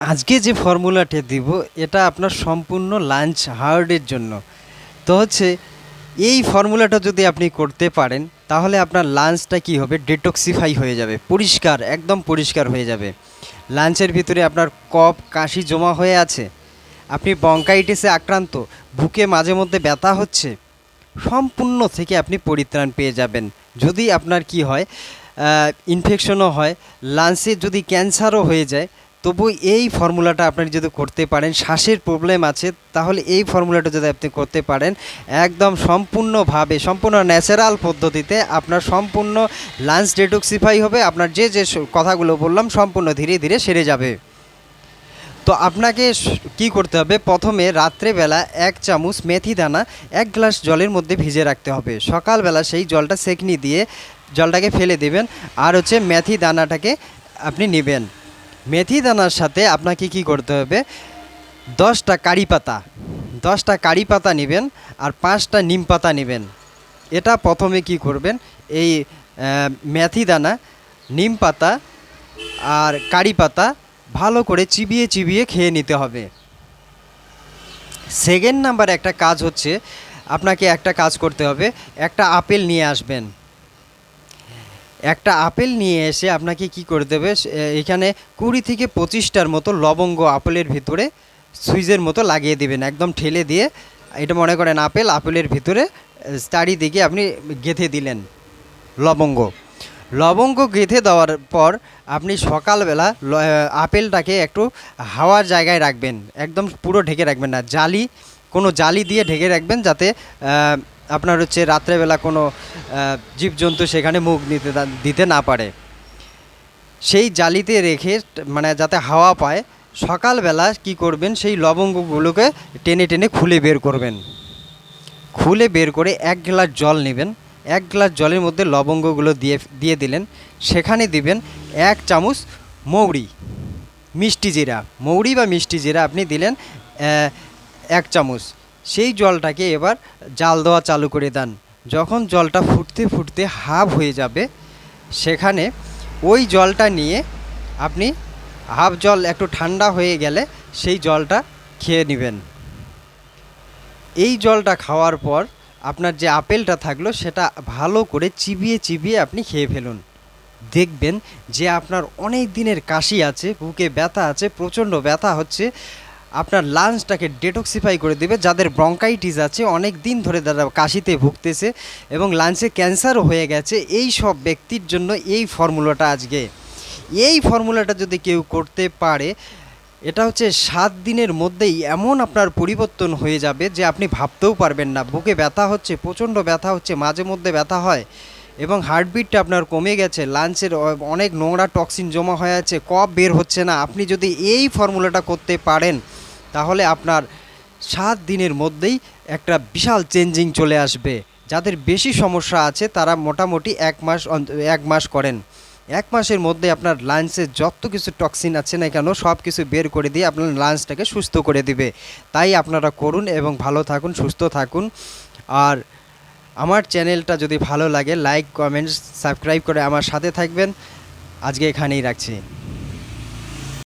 আজকে যে ফর্মুলাটি দিব, এটা আপনার সম্পূর্ণ লাঞ্চ হার্ডের জন্য। তো হচ্ছে, এই ফর্মুলাটা যদি আপনি করতে পারেন, তাহলে আপনার লাঞ্চটা কি হবে? ডেটক্সিফাই হয়ে যাবে। পরিষ্কার, একদম পরিষ্কার হয়ে যাবে। লাঞ্চের ভিতরে আপনার কফ, কাশি জমা হয়ে আছে। আপনি বঙ্কাইটিসে আক্রান্ত, বুকে মাঝে মধ্যে ব্যথা হচ্ছে, সম্পূর্ণ থেকে আপনি পরিত্রাণ পেয়ে যাবেন। যদি আপনার কি হয় ইনফেকশনও হয়, লাঞ্চে যদি ক্যান্সারও হয়ে যায় তবু এই ফর্মুলাটা আপনি যদি করতে পারেন, শ্বাসের প্রবলেম আছে, তাহলে এই ফর্মুলাটা যদি আপনি করতে পারেন, একদম সম্পূর্ণভাবে, সম্পূর্ণ ন্যাচারাল পদ্ধতিতে আপনার সম্পূর্ণ লাঞ্চ ডেটক্সিফাই হবে, আপনার যে যে কথাগুলো বললাম সম্পূর্ণ ধীরে ধীরে সেরে যাবে। তো আপনাকে কি করতে হবে? প্রথমে রাত্রেবেলা এক চামচ মেথি দানা, এক গ্লাস জলের মধ্যে ভিজে রাখতে হবে। সকালবেলা সেই জলটা সেকনি দিয়ে জলটাকে ফেলে দেবেন, আর হচ্ছে মেথি দানাটাকে আপনি নেবেন। মেথি দানার সাথে আপনাকে কি করতে হবে? দশটা কারি পাতা। দশটা কারি পাতা নেবেন আর পাঁচটা নিম পাতা নেবেন। এটা প্রথমে কি করবেন? এই মেথি দানা, নিম পাতা আর কারি পাতা ভালো করে চিবিয়ে চিবিয়ে খেয়ে নিতে হবে। সেকেন্ড নাম্বার একটা কাজ হচ্ছে, আপনাকে একটা কাজ করতে হবে। একটা আপেল নিয়ে আসবেন। একটা আপেল নিয়ে এসে আপনাকে কি করে দেবে? এখানে কুড়ি থেকে পঁচিশটার মতো লবঙ্গ আপেলের ভিতরে সুইচের মতো লাগিয়ে দিবেন, একদম ঠেলে দিয়ে। এটা মনে করেন আপেল, আপেলের ভিতরে চারিদিকে আপনি গেঁথে দিলেন লবঙ্গ। লবঙ্গ গেঁথে দেওয়ার পর আপনি সকালবেলা আপেলটাকে একটু হাওয়ার জায়গায় রাখবেন, একদম পুরো ঢেকে রাখবেন না, জালি, কোনো জালি দিয়ে ঢেকে রাখবেন যাতে আপনার হচ্ছে রাত্রেবেলা কোনো জীবজন্তু সেখানে মুখ নিতে দিতে না পারে। সেই জালিতে রেখে মানে যাতে হাওয়া পায়, সকালবেলা কি করবেন, সেই লবঙ্গগুলোকে টেনে টেনে খুলে বের করবেন। খুলে বের করে এক গ্লাস জল নেবেন, এক গ্লাস জলের মধ্যে লবঙ্গগুলো দিয়ে দিয়ে দিলেন। সেখানে দিবেন এক চামচ মৌরি, মিষ্টি জিরা। মৌরি বা মিষ্টি জিরা আপনি দিলেন এক চামচ। সেই জলটাকে এবার জাল দেওয়া চালু করে দেন। যখন জলটা ফুটতে ফুটতে হাফ হয়ে যাবে, সেখানে ওই জলটা নিয়ে আপনি হাফ জল একটু ঠান্ডা হয়ে গেলে সেই জলটা খেয়ে নেবেন। এই জলটা খাওয়ার পর আপনার যে আপেলটা থাকল, সেটা ভালো করে চিবিয়ে চিবিয়ে আপনি খেয়ে ফেলুন। দেখবেন যে আপনার অনেক দিনের কাশি আছে, বুকে ব্যথা আছে, প্রচণ্ড ব্যথা হচ্ছে। আপনার লাঞ্চটাকে ডেটক্সিফাই করে দেবে। যাদের ব্রঙ্কাইটিস আছে, অনেক দিন ধরে তারা কাশিতে ভুগতেছে এবং লাঞ্চে ক্যান্সারও হয়ে গেছে। এই সব ব্যক্তির জন্য এই ফর্মুলাটা আজকে। এই ফর্মুলাটা যদি কেউ করতে পারে, এটা হচ্ছে সাত দিনের মধ্যেই এমন আপনার পরিবর্তন হয়ে যাবে যে আপনি ভাবতেও পারবেন না। বুকে ব্যথা হচ্ছে, প্রচণ্ড ব্যথা হচ্ছে, মাঝে মধ্যে ব্যথা হয়। এবং হার্টবিটটা আপনার কমে গেছে, লাঞ্চের অনেক নোংরা টক্সিন জমা হয়ে আছে, কফ বের হচ্ছে না। আপনি যদি এই ফর্মুলাটা করতে পারেন, তাহলে আপনার সাত দিনের মধ্যেই একটা বিশাল চেঞ্জিং চলে আসবে। যাদের বেশি সমস্যা আছে, তারা মোটামুটি এক মাস এক মাস করেন। এক মাসের মধ্যে আপনার লাঞ্চে যত কিছু টক্সিন আছে না কেন, সব কিছু বের করে দিয়ে আপনার লাঞ্চটাকে সুস্থ করে দিবে। তাই আপনারা করুন এবং ভালো থাকুন, সুস্থ থাকুন। আর আমার চ্যানেলটা যদি ভালো লাগে লাইক কমেন্টস সাবস্ক্রাইব করে আমার সাথে থাকবেন। আজকে এখানেই রাখছি।